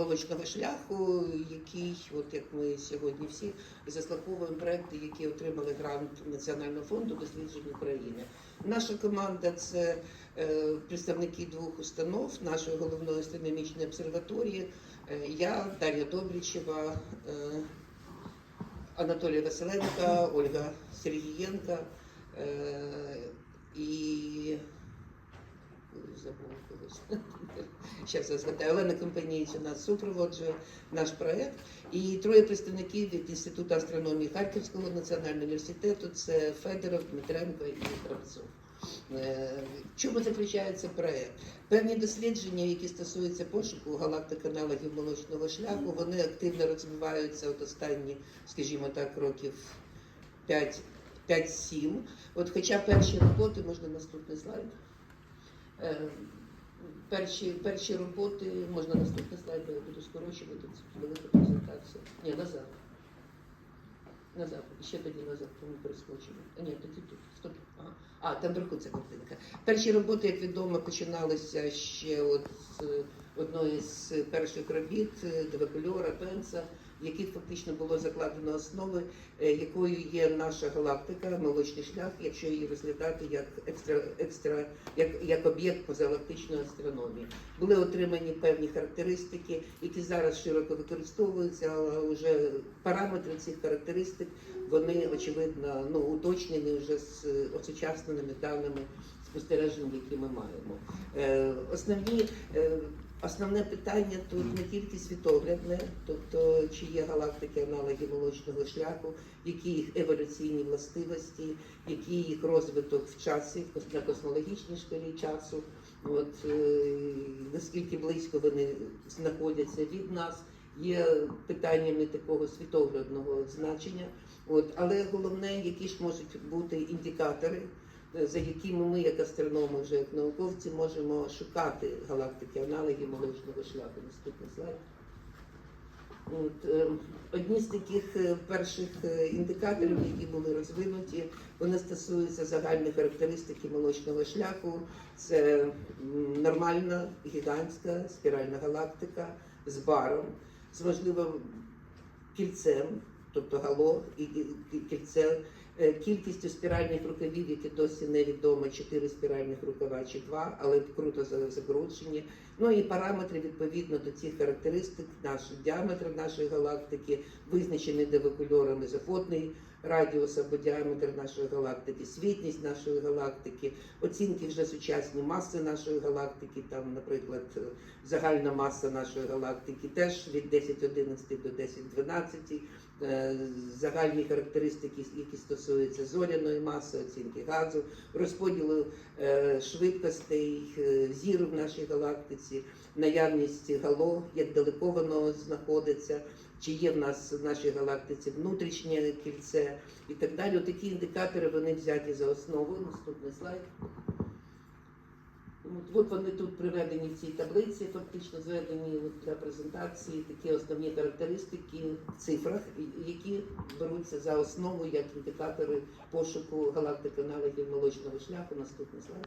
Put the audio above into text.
молочного шляху, який, от як ми сьогодні всі заслуховуємо проекти, які отримали грант Національного фонду досліджень України. Наша команда це е, представники двох установ нашої головної астрономічної обсерваторії. Е, я, Дар'я Добрічева, е, Анатолій Василенко, Ольга Сергієнка і забула когось. Зараз я згадаю. Олена Компанійці нас супроводжує наш проект. І троє представників від Інституту астрономії Харківського національного університету це Федоров, Дмитренко і Кравцов. Е, чому заключається проект? Певні дослідження, які стосуються пошуку галактик аналогів молочного шляху, вони активно розвиваються от останні, скажімо так, років 5 5-7. От хоча перші роботи, можна наступний слайд. Е, Перші, перші роботи, можна наступний слайд, бо я буду скорочувати цю велику презентацію. Ні, назад. Назад, ще тоді назад, тому перескочимо. А, ні, тоді тут. Стоп. Ага. А, там вверху ця картинка. Перші роботи, як відомо, починалися ще от з одної з перших робіт е, Девакульора, Пенса, в яких фактично було закладено основи, е, якою є наша галактика, молочний шлях, якщо її розглядати як екстра, екстра як, як об'єкт позагалактичної астрономії. Були отримані певні характеристики, які зараз широко використовуються, але вже параметри цих характеристик вони очевидно ну, уточнені вже з е, осучасненими даними спостережень, які ми маємо. Е, основні, основне питання тут не тільки світоглядне, тобто чи є галактики аналоги молочного шляху, які їх еволюційні властивості, який їх розвиток в часі, на космологічній шкалі часу, от, е, наскільки близько вони знаходяться від нас. Є питаннями такого світоглядного значення, от але головне, які ж можуть бути індикатори, за якими ми, як астрономи, вже як науковці, можемо шукати галактики, аналоги молочного шляху. Наступний слайд. От, е, одні з таких е, перших е, індикаторів, які були розвинуті, вони стосуються загальної характеристики молочного шляху. Це нормальна гігантська спіральна галактика з баром, з можливим кільцем, тобто гало і кільце. Е, Кількістю спіральних рукавів, які досі невідомо, 4 спіральних рукава чи 2, але круто за- закручені. Ну і параметри відповідно до цих характеристик, наш діаметр нашої галактики, визначений девакульорами зафотний радіус або діаметр нашої галактики, світність нашої галактики, оцінки вже сучасні маси нашої галактики, там, наприклад, е, загальна маса нашої галактики теж від 10.11 до 10.12, е, загальні характеристики, які стосуються зоряної маси, оцінки газу, розподілу е, швидкостей, е, зір в нашій галактиці, наявність гало, як далеко воно знаходиться, чи є в нас в нашій галактиці внутрішнє кільце і так далі. Такі індикатори вони взяті за основу. Наступний слайд. От, вони тут приведені в цій таблиці, фактично зведені для презентації такі основні характеристики в цифрах, які беруться за основу як індикатори пошуку галактик аналогів молочного шляху. Наступний слайд.